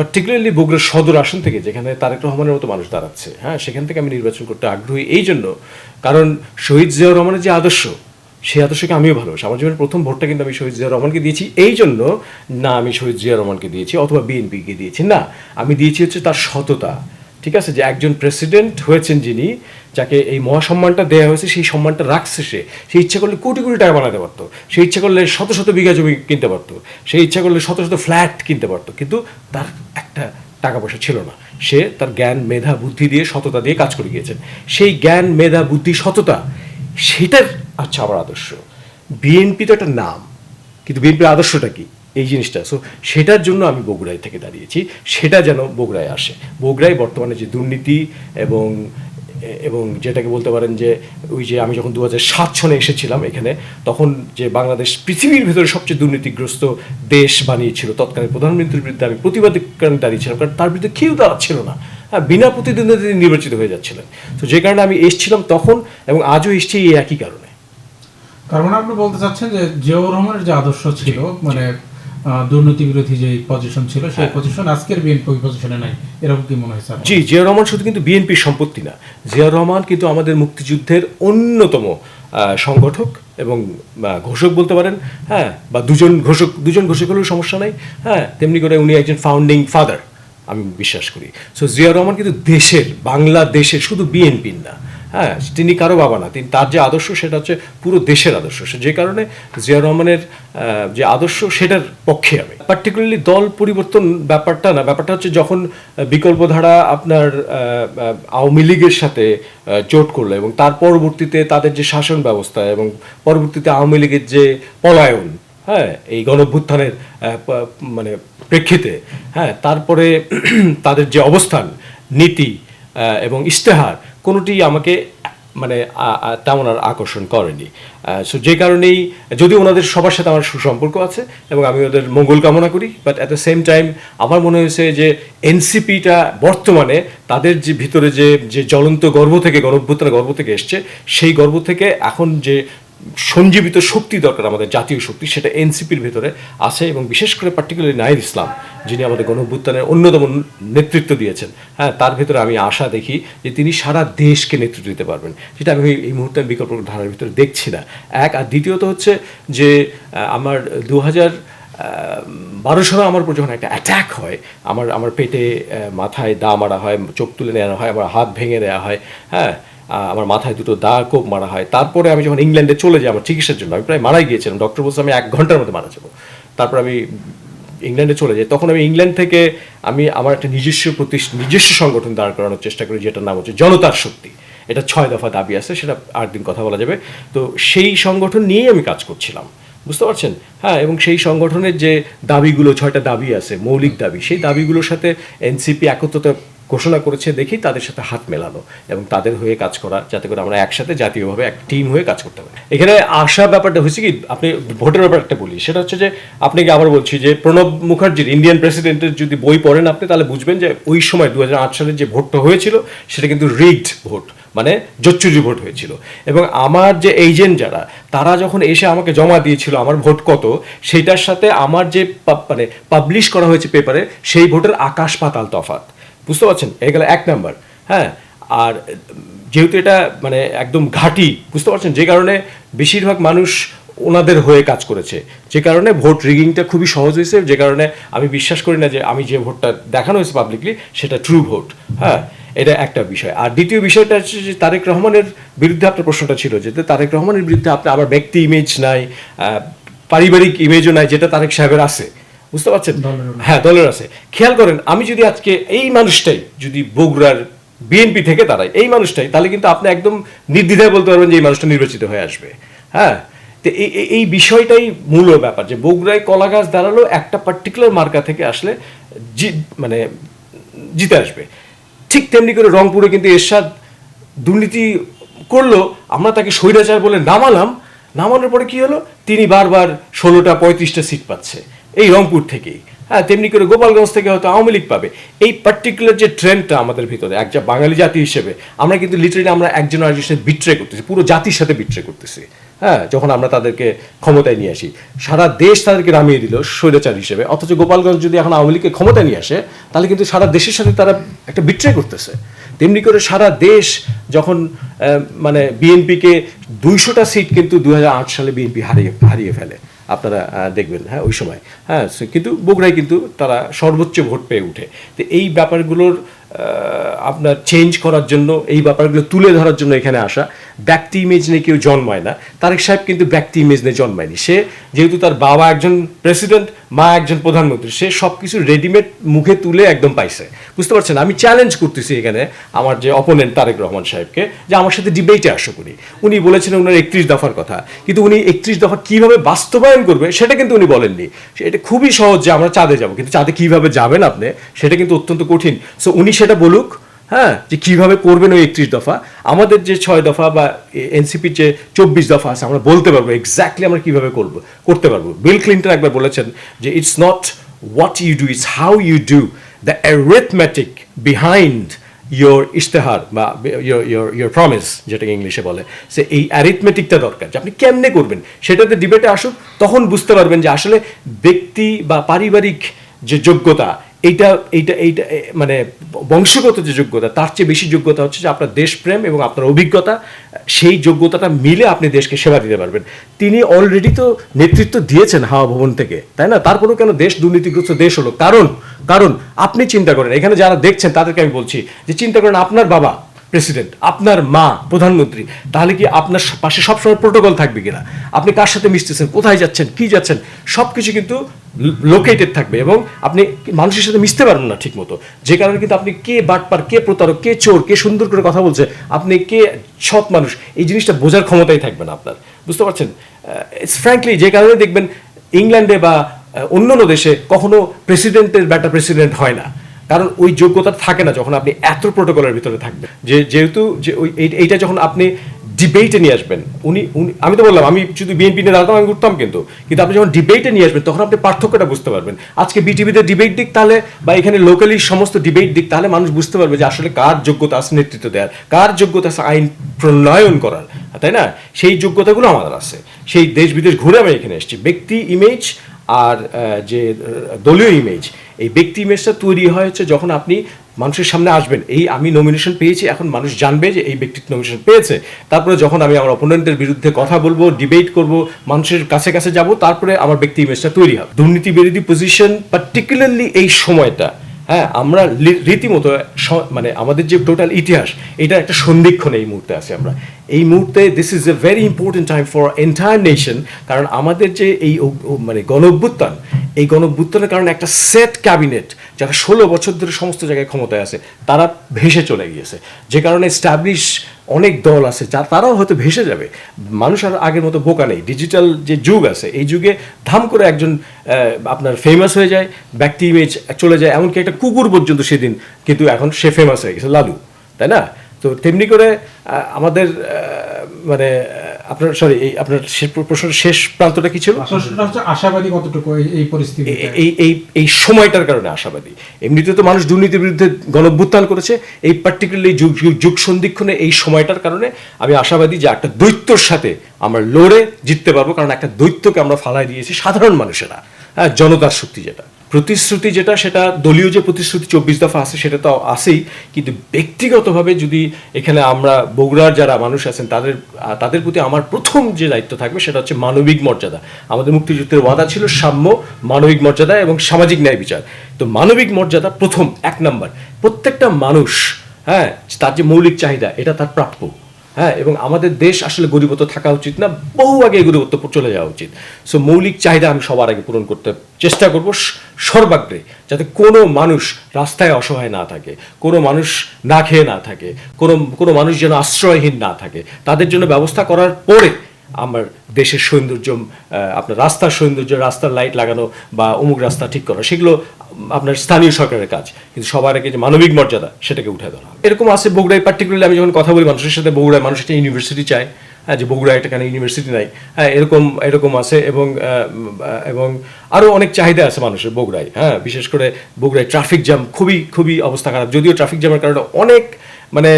Particularly বগুড়ার সদর আসন থেকে, যেখানে তারেক রহমানের মতো মানুষ দাঁড়াচ্ছে। হ্যাঁ সেখান থেকে আমি নির্বাচন করতে আগ্রহী। এই জন্য কারণ শহীদ জিয়াউর রহমানের যে আদর্শ, সেই আদর্শকে আমিও ভালোবাসি আমার জীবনের প্রথম ভোটটা কিন্তু আমি শহীদ জিয়া রহমানকে দিয়েছি। এই জন্য না, আমি শহীদ জিয়া রহমানকে দিয়েছি, অথবা বিএনপিকে দিয়েছি। না, আমি দিয়েছি হচ্ছে তার সততা। ঠিক আছে, যে একজন প্রেসিডেন্ট হয়েছেন যিনি, যাকে এই মহাসম্মানটা দেওয়া হয়েছে, সেই সম্মানটা রাখছে সে। সে ইচ্ছা করলে কোটি কোটি টাকা বানাতে পারতো। সে ইচ্ছা করলে শত শত বিঘা জমি কিনতে পারতো। সে ইচ্ছা করলে শত শত ফ্ল্যাট কিনতে পারতো। কিন্তু তার একটা টাকা পয়সা ছিল না। সে তার জ্ঞান, মেধা, বুদ্ধি দিয়ে সততা দিয়ে কাজ করে গিয়েছেন। সেই জ্ঞান, মেধা, বুদ্ধি, সততা, সেটার আচ্ছা আমার আদর্শ। বিএনপি তো একটা নাম। কিন্তু বিএনপির আদর্শটা কি? এই জিনিসটা। সো সেটার জন্য আমি বগুড়ায় থেকে দাঁড়িয়েছি। সেটা যেন বগুড়ায় আসে। বগুড়ায় বর্তমানে যে দুর্নীতি এবং এবং যেটাকে বলতে পারেন যে, ওই যে আমি যখন দু সাত সনে এসেছিলাম এখানে, তখন যে বাংলাদেশ পৃথিবীর ভিতরে সবচেয়ে দুর্নীতিগ্রস্ত দেশ বানিয়েছিল, তৎকালীন প্রধানমন্ত্রীর বিরুদ্ধে আমি প্রতিবাদ কারণে দাঁড়িয়েছিলাম, কারণ তার বিরুদ্ধে কেউ দাঁড়াচ্ছিল না। হ্যাঁ বিনা প্রতিদ্বন্দ্বিতা তিনি নির্বাচিত হয়ে যাচ্ছিলেন। তো যে কারণে আমি এসেছিলাম তখন এবং আজও এসছি এই একই কারণে। তার মানে আপনি বলতে চাচ্ছেন যে জিয়াউর রহমানের যে আদর্শ ছিল মানে দুর্নীতি বিরোধী যে পজিশন ছিল সেই পজিশন আজকের বিএনপি পজিশনে নাই। এরকম কি মনে আপনার? জি জিয়া রহমান শুধু কিন্তু বিএনপির সম্পত্তি না। জিয়া রহমান কিন্তু আমাদের মুক্তিযুদ্ধের অন্যতম সংগঠক এবং ঘোষক বলতে পারেন হ্যাঁ বা দুজন ঘোষক দুজন ঘোষক হলেও সমস্যা নাই হ্যাঁ তেমনি করে উনি একজন ফাউন্ডিং ফাদার আমি বিশ্বাস করি। সো জিয়া রহমান কিন্তু দেশের বাংলাদেশের শুধু বিএনপির না। হ্যাঁ তিনি কারও বাবা না, তিনি তার যে আদর্শ সেটা হচ্ছে পুরো দেশের আদর্শ। যে কারণে জিয়া রহমানের যে আদর্শ সেটার পক্ষে আমি। পার্টিকুলারলি দল পরিবর্তন ব্যাপারটা না, ব্যাপারটা হচ্ছে যখন বিকল্পধারা আপনার আওয়ামী লীগের সাথে জোট করল এবং তার পরবর্তীতে তাদের যে শাসন ব্যবস্থা এবং পরবর্তীতে আওয়ামী লীগের যে পলায়ন হ্যাঁ এই গণভ্যুত্থানের মানে প্রেক্ষিতে হ্যাঁ তারপরে তাদের যে অবস্থান, নীতি এবং ইশতেহার কোনোটি আমাকে মানে তেমন আর আকর্ষণ করেনি। সো যে কারণেই যদি ওনাদের সবার সাথে আমার সুসম্পর্ক আছে এবং আমি ওদের মঙ্গল কামনা করি but at the same time আমার মনে হয়েছে যে এনসিপিটা বর্তমানে তাদের যে ভিতরে যে যে জ্বলন্ত গর্ব থেকে গণভ্যুত্থানের গর্ব থেকে এসছে, সেই গর্ব থেকে এখন যে সঞ্জীবিত শক্তি দরকার আমাদের, জাতীয় শক্তি, সেটা এনসিপির ভেতরে আছে এবং বিশেষ করে পার্টিকুলারলি নাহিদ ইসলাম, যিনি আমাদের গণভ্যুত্থানের অন্যতম নেতৃত্ব দিয়েছেন। হ্যাঁ তার ভেতরে আমি আশা দেখি যে তিনি সারা দেশকে নেতৃত্ব দিতে পারবেন। যেটা আমি এই মুহূর্তে বিকল্প ধারার ভিতরে দেখছি না। এক, আর দ্বিতীয়ত হচ্ছে যে আমার দু হাজার বারো সালে আমার উপর যখন একটা অ্যাটাক হয়, আমার আমার পেটে মাথায় দা মারা হয়, চোখ তুলে নেওয়া হয়, আমার হাত ভেঙে দেওয়া হয় হ্যাঁ আমার মাথায় দুটো দা কোপ মারা হয়। তারপরে আমি যখন ইংল্যান্ডে চলে যাই আমার চিকিৎসার জন্য, আমি প্রায় মারাই গিয়েছিলাম। ডক্টর বলছে, আমি এক ঘণ্টার মধ্যে মারা যাব। তারপর আমি ইংল্যান্ডে চলে যাই। তখন আমি ইংল্যান্ড থেকে আমি আমার একটা নিজস্ব প্রতি নিজস্ব সংগঠন দাঁড় করানোর চেষ্টা করি, যেটার নাম হচ্ছে জনতার শক্তি। এটা ছয় দফা দাবি আছে, সেটা আর দিন কথা বলা যাবে। তো সেই সংগঠন নিয়েই আমি কাজ করছিলাম। বুঝতে পারছেন? হ্যাঁ এবং সেই সংগঠনের যে দাবিগুলো, ছয়টা দাবি আছে, মৌলিক দাবি, সেই দাবিগুলোর সাথে এনসিপি একত্রতা ঘোষণা করেছে দেখি তাদের সাথে হাত মেলানো এবং তাদের হয়ে কাজ করা, যাতে করে আমরা একসাথে জাতীয়ভাবে এক টিম হয়ে কাজ করতে পারি। এখানে আশা ব্যাপারটা হয়েছে কি, আপনি ভোটের ব্যাপার একটা বলি, সেটা হচ্ছে যে আপনাকে আবার বলছি যে প্রণব মুখার্জির ইন্ডিয়ান প্রেসিডেন্টের যদি বই পড়েন আপনি, তাহলে বুঝবেন যে ওই সময় দু সালে যে ভোটটা হয়েছিল, সেটা কিন্তু রিগড ভোট মানে জোচ্চুরি ভোট হয়েছিল। এবং আমার যে এজেন্ট যারা, তারা যখন এসে আমাকে জমা দিয়েছিল আমার ভোট কত সেইটার সাথে আমার যে মানে পাবলিশ করা হয়েছে পেপারে সেই ভোটের আকাশ পাতাল তফাৎ। বুঝতে পারছেন? এই গেল এক নাম্বার। হ্যাঁ? আর যেহেতু এটা মানে একদম ঘাঁটি, বুঝতে পারছেন? যে কারণে বেশিরভাগ মানুষ ওনাদের হয়ে কাজ করেছে। যে কারণে ভোট রিগিংটা খুবই সহজ হয়েছে, যে কারণে আমি বিশ্বাস করি না যে আমি যে ভোটটা দেখানো হয়েছে পাবলিকলি সেটা ট্রু ভোট হ্যাঁ? এটা একটা বিষয়। আর দ্বিতীয় বিষয়টা হচ্ছে যে তারেক রহমানের বিরুদ্ধে আপনার প্রশ্নটা ছিল যে তারেক রহমানের বিরুদ্ধে আপনার আবার ব্যক্তি ইমেজ নাই পারিবারিক ইমেজও নাই, যেটা তারেক সাহেবের আছে। বুঝতে পারছেন? হ্যাঁ দলের আছে। খেয়াল করেন আমি যদি আজকে এই মানুষটাই যদি বগুড়ার বিএনপি থেকে দাঁড়ায় এই মানুষটাই তাহলে কিন্তু আপনি একদম নির্দ্বিধায় বলতে পারবেন যে এই মানুষটা নির্বাচিত হয়ে আসবে। হ্যাঁ? তো এই বিষয়টাই মূল ব্যাপার যে বগুড়ায় কলা গাছ দাঁড়াল একটা পার্টিকুলার মার্কা থেকে আসলে জি মানে জিতে আসবে। ঠিক তেমনি করে রংপুরে কিন্তু এরশাদ দুর্নীতি করল আমরা তাকে স্বৈরাচার বলে নামালাম। নামানোর পরে কি হলো? তিনি বারবার ষোলোটা পঁয়ত্রিশটা সিট পাচ্ছে। এই রংপুর থেকেই হ্যাঁ তেমনি করে গোপালগঞ্জ থেকে হয়তো আওয়ামী লীগ পাবে। এই পার্টিকুলার যে ট্রেন্ডটা আমাদের ভিতরে, এক যা বাঙালি জাতি হিসেবে, আমরা কিন্তু লিটারেলি আমরা একজন আরেকজনের সাথে বিট্রে করতেছি, পুরো জাতির সাথে বিট্রে করতেছি। হ্যাঁ যখন আমরা তাদেরকে ক্ষমতায় নিয়ে আসি, সারা দেশ তাদেরকে নামিয়ে দিল স্বৈরাচার হিসেবে। অথচ গোপালগঞ্জ যদি এখন আওয়ামী লীগকে ক্ষমতায় নিয়ে আসে, তাহলে কিন্তু সারা দেশের সাথে তারা একটা বিট্রে করতেছে। তেমনি করে সারা দেশ যখন মানে বিএনপিকে দুইশোটা সিট কিন্তু দু হাজার আট সালে বিএনপি হারিয়ে হারিয়ে ফেলে। আপনারা দেখবেন হ্যাঁ ওই সময়। হ্যাঁ কিন্তু বগুড়ায় কিন্তু তারা সর্বোচ্চ ভোট পেয়ে উঠে। তো এই ব্যাপারগুলোর আপনার চেঞ্জ করার জন্য, এই ব্যাপারগুলো তুলে ধরার জন্য এখানে আসা। ব্যক্তি ইমেজ নিয়ে কেউ জন্মায় না। তারেক সাহেব কিন্তু ব্যক্তি ইমেজ নিয়ে জন্মায়নি। সে যেহেতু তার বাবা একজন প্রেসিডেন্ট মা একজন প্রধানমন্ত্রী, সে সব কিছু রেডিমেড মুখে তুলে একদম পাইছে। বুঝতে পারছেন? আমি চ্যালেঞ্জ করতেছি এখানে আমার যে অপোনেন্ট তারেক রহমান সাহেবকে, যে আমার সাথে ডিবেটে আসো উনি। উনি বলেছেন ওনার একত্রিশ দফার কথা। কিন্তু উনি একত্রিশ দফা কীভাবে বাস্তবায়ন করবে, সেটা কিন্তু উনি বলেননি। এটা খুবই সহজ যে আমরা চাঁদে যাব। কিন্তু চাঁদে কীভাবে যাবেন আপনি, সেটা কিন্তু অত্যন্ত কঠিন। সো উনি সেটা বলুক হ্যাঁ যে কীভাবে করবেন ওই একত্রিশ দফা। আমাদের যে ছয় দফা বা এনসিপির যে চব্বিশ দফা আছে, আমরা বলতে পারব এক্স্যাক্টলি আমরা কীভাবে করব, করতে পারব। বিল ক্লিন্টন একবার বলেছেন যে it's not what you do it's how you do the arithmetic behind your ইশতেহার বা ইয়োর ইয়োর ইয়োর প্রমিস যেটাকে ইংলিশে বলে। সে এই অ্যারিথমেটিকটা দরকার, যে আপনি কেমনে করবেন, সেটাতে ডিবেটে আসুক, তখন বুঝতে পারবেন যে আসলে ব্যক্তি বা পারিবারিক যে যোগ্যতা এইটা এইটা এইটা মানে বংশগত যে যোগ্যতা, তার চেয়ে বেশি যোগ্যতা হচ্ছে যে আপনার দেশপ্রেম এবং আপনার অভিজ্ঞতা, সেই যোগ্যতাটা মিলে আপনি দেশকে সেবা দিতে পারবেন। তিনি অলরেডি তো নেতৃত্ব দিয়েছেন হাওয়া ভবন থেকে, তাই না? তারপরেও কেন দেশ দুর্নীতিগ্রস্ত দেশ হলো? কারণ কারণ আপনি চিন্তা করেন, এখানে যারা দেখছেন তাদেরকে আমি বলছি যে চিন্তা করেন আপনার বাবা প্রেসিডেন্ট, আপনার মা প্রধানমন্ত্রী, তাহলে কি আপনার পাশে সবসময় প্রোটোকল থাকবে কিনা? আপনি কার সাথে মিশতেছেন, কোথায় যাচ্ছেন, কি যাচ্ছেন সব কিছু কিন্তু লোকেটেড থাকবে এবং আপনি মানুষের সাথে মিশতে পারবেন না ঠিক মতো যে কারণে কিন্তু আপনি কে বাটপার, কে প্রতারক, কে চোর, কে সুন্দর করে কথা বলছে, আপনি কে সৎ মানুষ, এই জিনিসটা বোঝার ক্ষমতাই থাকবে না আপনার। বুঝতে পারছেন? ফ্র্যাঙ্কলি যে কারণে দেখবেন, ইংল্যান্ডে বা অন্য অন্য দেশে কখনো প্রেসিডেন্টের ব্যাটা প্রেসিডেন্ট হয় না। কারণ ওই যোগ্যতা থাকে না যখন আপনি এত প্রোটোকলের ভিতরে থাকবেন। যে যেহেতু যে ওই এইটা যখন আপনি ডিবেটে নিয়ে আসবেন, উনি আমি তো বললাম, আমি শুধু বিএনপি নিয়ে দাঁড়াতাম আমি করতাম কিন্তু। কিন্তু আপনি যখন ডিবেটে নিয়ে আসবেন, তখন আপনি পার্থক্যটা বুঝতে পারবেন। আজকে বিটিভিতে ডিবেট দিক তাহলে বা এখানে লোকালি সমস্ত ডিবেট দিক তাহলে মানুষ বুঝতে পারবে যে আসলে কার যোগ্যতা আছে নেতৃত্ব দেওয়ার কার যোগ্যতা আছে আইন প্রণয়ন করার, তাই না? সেই যোগ্যতাগুলো আমাদের আছে। সেই দেশ বিদেশ ঘুরে আমি এখানে এসেছি। ব্যক্তি ইমেজ আর যে দলীয় ইমেজ এই ব্যক্তি ইমেজটা তৈরি হয়েছে যখন আপনি মানুষের সামনে আসবেন। এই আমি নমিনেশন পেয়েছি, এখন মানুষ জানবে যে এই ব্যক্তি নমিনেশন পেয়েছে। তারপরে যখন আমি আমার অপোনেন্টের বিরুদ্ধে কথা বলব ডিবেট করব, মানুষের কাছে কাছে যাব, তারপরে আমার ব্যক্তি ইমেজটা তৈরি হবে। দুর্নীতি বিরোধী পজিশন পার্টিকুলারলি এই সময়টা হ্যাঁ আমরা রীতিমতো মানে আমাদের যে টোটাল ইতিহাস, এটা একটা সন্ধিক্ষণ এই মুহূর্তে আছে আমরা। এই মুহূর্তে this is a very important time for entire nation কারণ আমাদের যে এই মানে গণ এই গণ অভ্যুত্থানের কারণে একটা সেট ক্যাবিনেট, যারা ষোলো বছর ধরে সমস্ত জায়গায় ক্ষমতায় আছে, তারা ভেসে চলে গিয়েছে। যে কারণে স্ট্যাবলিশ অনেক দল আছে, যা তারাও হয়তো ভেসে যাবে। মানুষ আর আগের মতো বোকা নেই। ডিজিটাল যে যুগ আছে, এই যুগে ধাম করে একজন আপনার ফেমাস হয়ে যায়, ব্যক্তি ইমেজ চলে যায়, এমনকি একটা কুকুর পর্যন্ত সেদিন কিন্তু এখন সে ফেমাস হয়ে গেছে, লালু। তাই না? তো তেমনি করে আমাদের মানে আপনার সরি এই আপনার প্রশ্নের শেষ প্রান্তটা কি ছিল? আশাবাদী কতটুকু এই- পরিস্থিতি এই এই এই সময়টার কারণে আশাবাদী। এমনিতে তো মানুষ দুর্নীতির বিরুদ্ধে গণভ্যুত্থান করেছে। এই পার্টিকুলারলি যুগ যুগ সন্ধিক্ষণে এই সময়টার কারণে আমি আশাবাদী যে একটা দৈত্যর সাথে আমরা লড়ে জিততে পারব। কারণ একটা দৈত্যকে আমরা ফালাই দিয়েছি সাধারণ মানুষেরা। হ্যাঁ জনতার শক্তি যেটা। প্রতিশ্রুতি যেটা, সেটা দলীয় যে প্রতিশ্রুতি চব্বিশ দফা আছে, সেটা তো আছেই। কিন্তু ব্যক্তিগতভাবে যদি এখানে আমরা বগুড়ার যারা মানুষ আছেন, তাদের তাদের প্রতি আমার প্রথম যে দায়িত্ব থাকবে, সেটা হচ্ছে মানবিক মর্যাদা। আমাদের মুক্তিযুদ্ধের ওয়াদা ছিল সাম্য, মানবিক মর্যাদা এবং সামাজিক ন্যায় বিচার। তো মানবিক মর্যাদা প্রথম, এক নাম্বার। প্রত্যেকটা মানুষ হ্যাঁ তার যে মৌলিক চাহিদা, এটা তার প্রাপ্য। হ্যাঁ এবং আমাদের দেশ আসলে গরিবত্ব থাকা উচিত না, বহু আগে গরিবত্ব চলে যাওয়া উচিত। সো মৌলিক চাহিদা আমি সবার আগে পূরণ করতে চেষ্টা করব সর্বাগ্রে, যাতে কোনো মানুষ রাস্তায় অসহায় না থাকে, কোনো মানুষ না খেয়ে না থাকে, কোনো কোনো মানুষ যেন আশ্রয়হীন না থাকে। তাদের জন্য ব্যবস্থা করার পরে আমার দেশের সৌন্দর্য আপনার রাস্তার সৌন্দর্য, রাস্তার লাইট লাগানো বা অমুক রাস্তা ঠিক করা, সেগুলো আপনার স্থানীয় সরকারের কাজ। কিন্তু সবার আগে যে মানবিক মর্যাদা, সেটাকে উঠে ধরা এরকম আছে বগুড়ায় পার্টিকুলারলি আমি যখন কথা বলি মানুষের সাথে, বগুড়ায় মানুষ একটা ইউনিভার্সিটি চায়। হ্যাঁ যে বগুড়ায় একটা কেন ইউনিভার্সিটি নাই। হ্যাঁ এরকম এরকম আছে এবং এবং আরও অনেক চাহিদা আছে মানুষের বগুড়ায়। হ্যাঁ বিশেষ করে বগুড়ায় ট্রাফিক জ্যাম খুবই খুবই অবস্থা খারাপ। যদিও ট্রাফিক জ্যামের কারণে অনেক মানে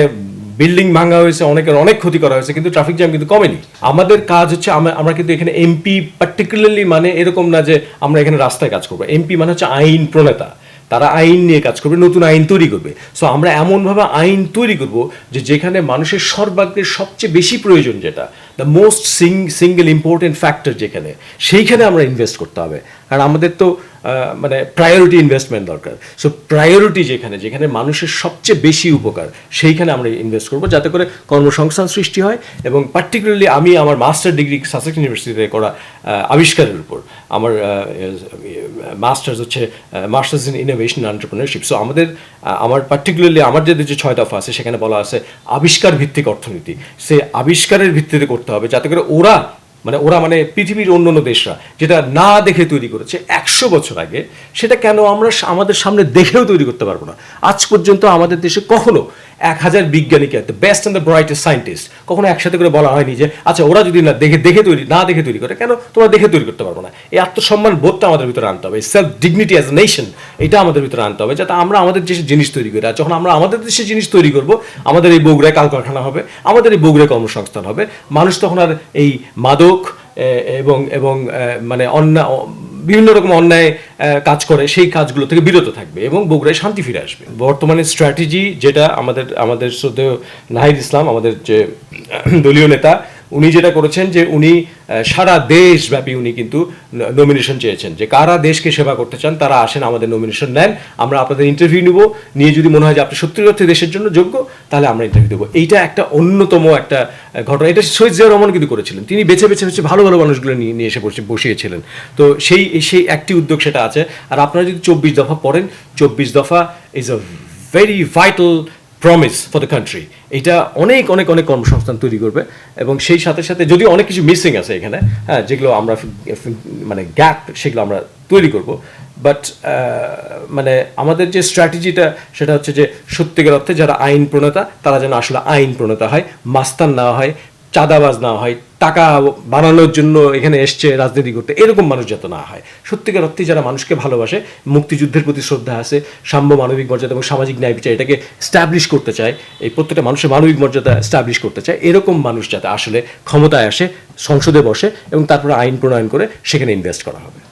বিল্ডিং ভাঙা হয়েছে, অনেকের অনেক ক্ষতি করা হয়েছে, কিন্তু ট্রাফিক জ্যাম কিন্তু কমেনি। আমাদের কাজ হচ্ছে, আমরা কিন্তু এখানে এমপি পার্টিকুলারলি মানে এরকম না যে আমরা এখানে রাস্তায় কাজ করব। এমপি মানে হচ্ছে আইন প্রণেতা। তারা আইন নিয়ে কাজ করবে, নতুন আইন তৈরি করবে। সো আমরা এমনভাবে আইন তৈরি করব যে যেখানে মানুষের সর্বাগ্রের সবচেয়ে বেশি প্রয়োজন যেটা the most sing single important factor যেখানে, সেইখানে আমরা ইনভেস্ট করতে হবে। কারণ আমাদের তো মানে প্রায়োরিটি ইনভেস্টমেন্ট দরকার। সো প্রায়োরিটি যেখানে যেখানে মানুষের সবচেয়ে বেশি উপকার, সেইখানে আমরা ইনভেস্ট করব যাতে করে কর্মসংস্থান সৃষ্টি হয় এবং পার্টিকুলারলি আমি আমার মাস্টার ডিগ্রি সাসেক্স ইউনিভার্সিটিতে করা আবিষ্কারের উপর। আমার মাস্টার্স হচ্ছে masters in innovation entrepreneurship so আমাদের আমার পার্টিকুলারলি আমার যে ছয় দফা আছে, সেখানে বলা আছে আবিষ্কার ভিত্তিক অর্থনীতি। সে আবিষ্কারের ভিত্তিতে করতে হবে। যাতে করে ওরা মানে ওরা মানে পৃথিবীর অন্য অন্য দেশরা, যেটা না দেখে তৈরি করেছে একশো বছর আগে, সেটা কেন আমরা আমাদের সামনে দেখেও তৈরি করতে পারব না? আজ পর্যন্ত আমাদের দেশে কখনো এক হাজার বিজ্ঞানীকে the best and the brightest scientist কখনো একসাথে করে বলা হয়নি যে আচ্ছা ওরা যদি না দেখে দেখে তৈরি, না দেখে তৈরি করে, কেন তোমরা দেখে তৈরি করতে পারব না? এই আত্মসম্মান বোধটা আমাদের ভিতরে আনতে হবে সেলফ ডিগনিটি অ্যাজ নেশন এটা আমাদের ভিতরে আনতে হবে, যাতে আমরা আমাদের দেশে জিনিস তৈরি করি। আর যখন আমরা আমাদের দেশে জিনিস তৈরি করব, আমাদের এই বগুড়ায় কারখানা হবে, আমাদের এই বগুড়ায় কর্মসংস্থান হবে, মানুষ তখন আর এই মাদক এবং এবং মানে অন্যায় বিভিন্ন রকম অন্যায় কাজ করে, সেই কাজগুলো থেকে বিরত থাকবে এবং বগুড়ায় শান্তি ফিরে আসবে। বর্তমানে স্ট্র্যাটেজি যেটা আমাদের আমাদের শ্রদ্ধেয় নাহিদ ইসলাম, আমাদের যে দলীয় নেতা উনি যেটা করেছেন যে উনি সারা দেশব্যাপী উনি কিন্তু নমিনেশন চেয়েছেন। যে কারা দেশকে সেবা করতে চান, তারা আসেন, আমাদের নমিনেশন নেন। আমরা আপনাদের ইন্টারভিউ নিব। নিয়ে যদি মনে হয় যে আপনি সত্যি অর্থে দেশের জন্য যোগ্য, তাহলে আমরা ইন্টারভিউ দেবো। এইটা একটা অন্যতম একটা ঘটনা। এটা শহীদ জিয়া রহমান কিন্তু করেছিলেন। তিনি বেছে বেছে বেছে ভালো ভালো মানুষগুলো নিয়ে নিয়ে এসে বসে, বসিয়েছিলেন। তো সেই সেই একটি উদ্যোগ সেটা আছে। আর আপনারা যদি চব্বিশ দফা পড়েন, চব্বিশ দফা is a very vital promise for the country এটা অনেক অনেক অনেক কর্মসংস্থান তৈরি করবে এবং সেই সাথে সাথে যদিও অনেক কিছু মিসিং আছে এখানে হ্যাঁ যেগুলো আমরা মানে গ্যাপ সেগুলো আমরা তৈরি করব। বাট মানে আমাদের যে স্ট্র্যাটেজিটা সেটা হচ্ছে যে সত্যিকার অর্থে যারা আইন প্রণেতা তারা যেন আসলে আইন প্রণেতা হয়, মাস্তান না হয় চাঁদাবাজ না হয়, টাকা বানানোর জন্য এখানে এসছে রাজনীতি করতে, এরকম মানুষ যাতে না হয়। সত্যিকার অর্থে যারা মানুষকে ভালোবাসে, মুক্তিযুদ্ধের প্রতি শ্রদ্ধা আছে, সাম্য মানবিক মর্যাদা এবং সামাজিক ন্যায় বিচার এটাকে স্ট্যাবলিশ করতে চায়, এই প্রত্যেকটা মানুষের মানবিক মর্যাদা স্ট্যাবলিশ করতে চায়, এরকম মানুষ যাতে আসলে ক্ষমতায় আসে, সংসদে বসে এবং তারপরে আইন প্রণয়ন করে সেখানে ইনভেস্ট করা হবে।